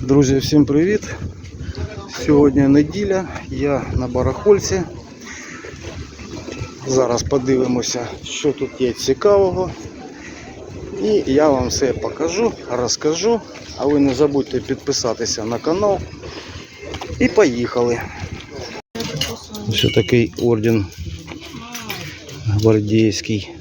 Друзі, всім привіт! Сьогодні неділя, я на барахольці. Зараз подивимося, що тут є цікавого. І я вам все покажу, розкажу. А ви не забудьте підписатися на канал. І поїхали. Ось такий орден гвардійський.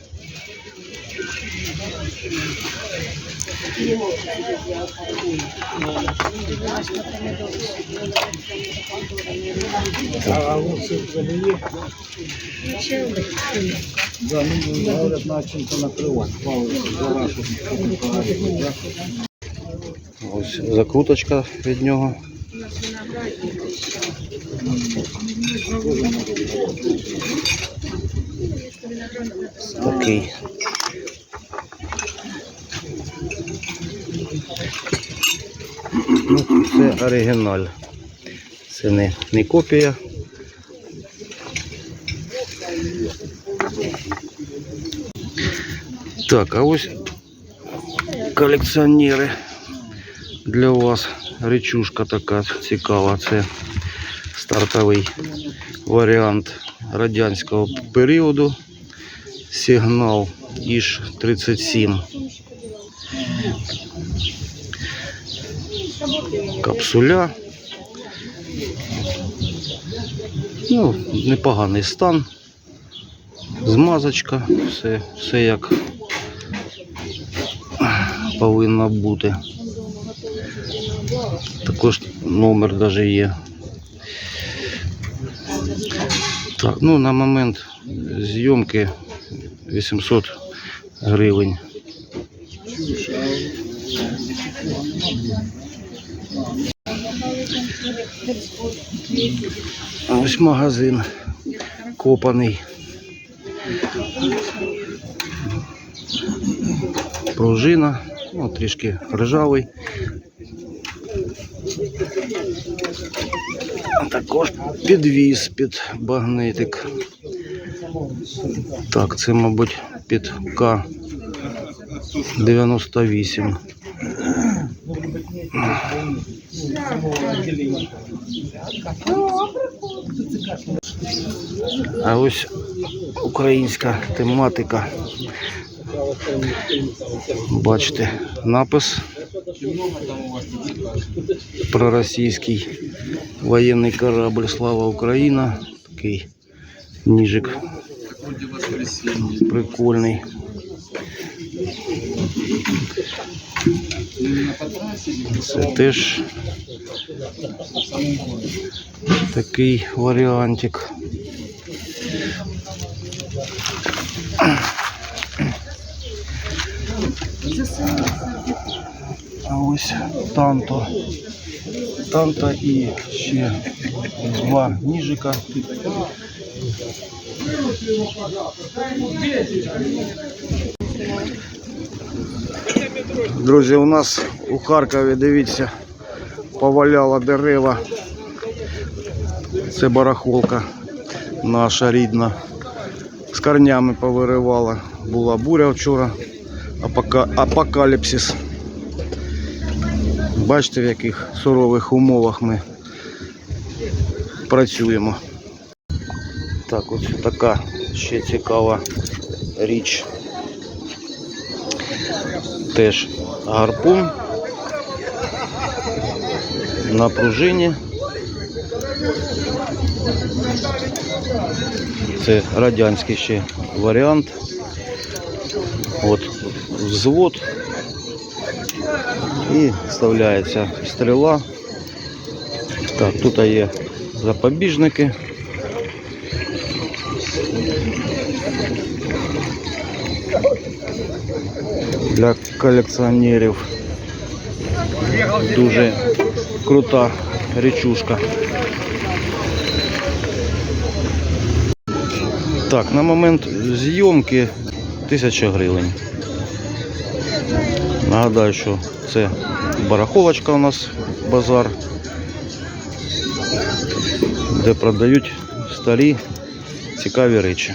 Да, ну, говорят, на чем-то накрывать. Ось закруточка від нього. Такий. Ну, це оригіналь. Це не, не копія. Так, а ось колекціонери для вас речушка така цікава. Це стартовий варіант радянського періоду. Сигнал іж 37. Капсуля. Ну, непоганий стан. Змазочка, все, все як повинно бути. Також номер даже є. Так, ну на момент зйомки 800 гривень. Ось магазин копаний. Пружина, ну, трішки ржавий. Також підвіз під багнетик. Так, це, мабуть, під К-98. А ось українська тематика. Бачите, напис про російський воєнний корабль Слава Україна. Такий ніжик прикольний. Це теж такий варіантик. А ось танто. Танто і ще два ніжика. Друзі, у нас у Харкові, дивіться, поваляло дерева. Це барахолка наша рідна. З корнями повиривала. Була буря вчора. Апока... Апокаліпсис. Бачите, в яких сурових умовах ми працюємо. Так, ось така ще цікава річ. Теж гарпун на пружині. Це радянський ще варіант. От взвод і вставляється стріла. Так, тут є запобіжники. Для колекціонерів дуже крута речушка. Так, на момент зйомки 1000 гривень. Нагадаю, що це барахолочка у нас базар, де продають старі цікаві речі.